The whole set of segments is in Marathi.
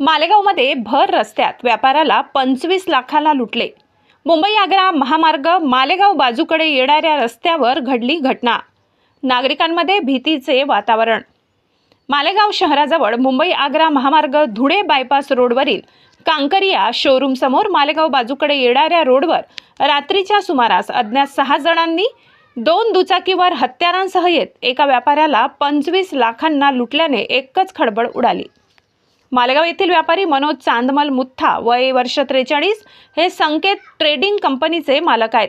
मालेगावमध्ये भर रस्त्यात व्यापाराला पंचवीस लाखाला लुटले. मुंबई आग्रा महामार्ग मालेगाव बाजूकडे येणाऱ्या रस्त्यावर घडली घटना. नागरिकांमध्ये भीतीचे वातावरण. मालेगाव शहराजवळ मुंबई आग्रा महामार्ग धुळे बायपास रोडवरील कांकरिया शोरूम समोर मालेगाव बाजूकडे येणाऱ्या रोडवर रात्रीच्या सुमारास अज्ञात सहा जणांनी दोन दुचाकीवर हत्यारांसह येत एका व्यापाऱ्याला पंचवीस लाखांना लुटल्याने एकच खडबड उडाली. मालेगाव येथील व्यापारी मनोज चांदमल मुथ्था वय वर्ष त्रेचाळीस. हे संकेत ट्रेडिंग कंपनीचे मालक आहेत.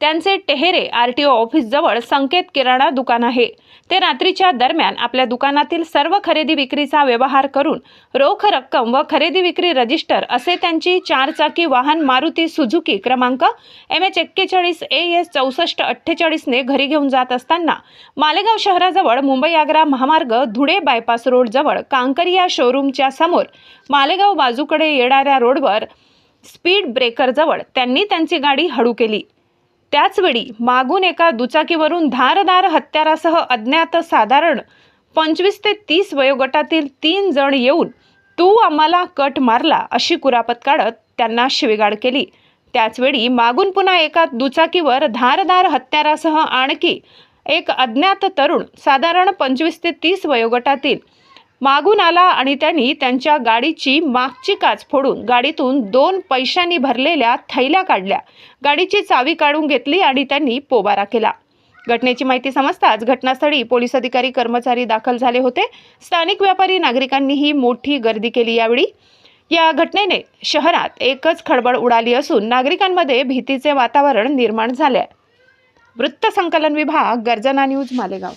त्यांचे टेहेरे आर टी ओ ऑफिसजवळ संकेत किराणा दुकान आहे. ते रात्रीच्या दरम्यान आपल्या दुकानातील सर्व खरेदी विक्रीचा व्यवहार करून रोख रक्कम व खरेदी विक्री रजिस्टर असे त्यांची चारचाकी वाहन मारुती सुझुकी क्रमांक एम एच एक्केचाळीस ए एस चौसष्ट अठ्ठेचाळीसने घरी घेऊन जात असताना मालेगाव शहराजवळ मुंबई आग्रा महामार्ग धुळे बायपास रोडजवळ कांकरिया शोरूमच्या समोर मालेगाव बाजूकडे येणाऱ्या रोडवर स्पीड ब्रेकरजवळ त्यांनी त्यांची गाडी हळू केली. त्याचवेळी मागून एका दुचाकीवरून धारदार हत्यारासह अज्ञात साधारण पंचवीस ते तीस वयोगटातील तीन जण येऊन तू आम्हाला कट मारला अशी कुरापत काढत त्यांना शिवेगाड केली. त्याचवेळी मागून पुन्हा एका दुचाकीवर धारदार हत्यारासह आणखी एक अज्ञात तरुण साधारण पंचवीस ते तीस वयोगटातील मागून आला आणि त्यांनी त्यांच्या गाडीची मागची काच फोडून गाडीतून दोन पैशांनी भरलेल्या थैल्या काढल्या. गाडीची चावी काढून घेतली आणि त्यांनी पोबारा केला. घटनेची माहिती समजताच घटनास्थळी पोलीस अधिकारी कर्मचारी दाखल झाले होते. स्थानिक व्यापारी नागरिकांनीही मोठी गर्दी केली यावेळी. या घटनेने शहरात एकच खळबळ उडाली असून नागरिकांमध्ये भीतीचे वातावरण निर्माण झाले वृत्त वृत्तसंकलन विभाग गर्जना न्यूज मालेगाव.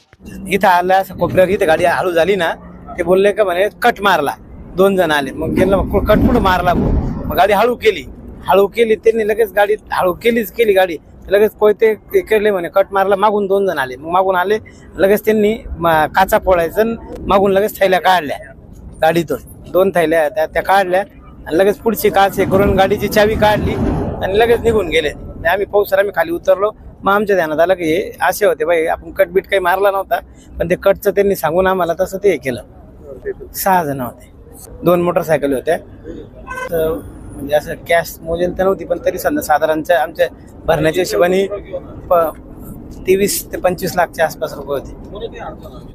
इथं आल्यास कोपऱ्यावर इथं गाडी हळू झाली ना ते बोलले का म्हणे कट मारला. दोन जण आले. मग गेलं मग कट कुठं मारला मग गाडी हळू केली. हळू केली त्यांनी लगेच गाडी हळू केलीच केली गाडी. लगेच कोयते केले म्हणे कट मारला. मागून दोन जण आले. मग मागून आले लगेच त्यांनी काचा फोडायचं आणि मागून लगेच थैल्या काढल्या गाडीतून. दोन थैल्या त्या त्या काढल्या आणि लगेच पुढची काच हे करून गाडीची चावी काढली आणि लगेच निघून गेले. आम्ही पाऊस आम्ही खाली उतरलो. मग आमच्या ध्यानात आलं की हे असे होते. बाई आपण कटबीट काही मारला नव्हता. पण ते कटचं त्यांनी सांगून आम्हाला तसं ते हे केलं. सहा जण होते. दोन मोटरसायकल होत्या. तर म्हणजे असं कॅश मोजेल तर नव्हती पण तरी समजा साधारणच्या आमच्या भरण्याच्या हिशोबाने प तेवीस ते पंचवीस लाखच्या आसपास रुपये होते.